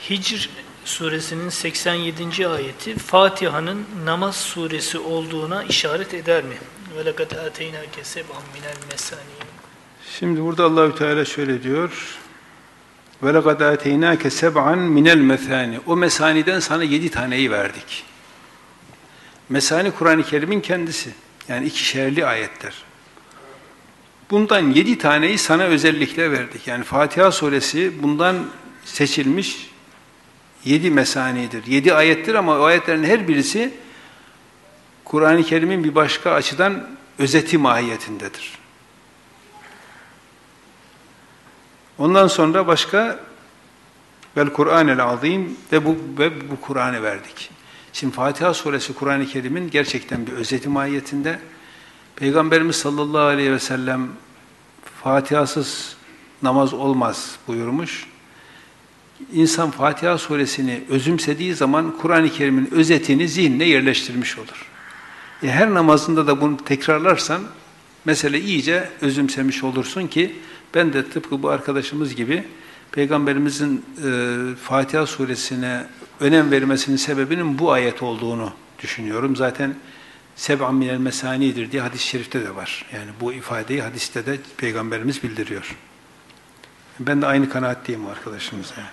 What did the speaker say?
Hicr suresinin 87. ayeti Fatiha'nın namaz suresi olduğuna işaret eder mi? Lekad ateynâke seb'an minel mesâni. Şimdi burada Allahü Teala şöyle diyor. Lekad ateynâke seb'an minel mesâni. O mesaniden sana yedi taneyi verdik. Mesani Kur'an-ı Kerim'in kendisi. Yani ikişerli ayetler. Bundan yedi taneyi sana özellikle verdik. Yani Fatiha suresi bundan seçilmiş yedi mesanidir. Yedi ayettir ama o ayetlerin her birisi Kur'an-ı Kerim'in bir başka açıdan özeti mahiyetindedir. Ondan sonra başka vel Kur'an-el azim ve bu ve bu Kur'an'ı verdik. Şimdi Fatiha suresi Kur'an-ı Kerim'in gerçekten bir özeti mahiyetinde. Peygamberimiz sallallahu aleyhi ve sellem Fatihasız namaz olmaz buyurmuş. İnsan Fatiha suresini özümsediği zaman Kur'an-ı Kerim'in özetini zihnine yerleştirmiş olur. E her namazında da bunu tekrarlarsan mesele iyice özümsemiş olursun ki ben de tıpkı bu arkadaşımız gibi Peygamberimizin e, Fatiha suresine önem vermesinin sebebinin bu ayet olduğunu düşünüyorum. Zaten seb'an minel mesanidir diye hadis-i şerifte de var. Yani bu ifadeyi hadiste de Peygamberimiz bildiriyor. Ben de aynı kanaatteyim arkadaşımız. Yani.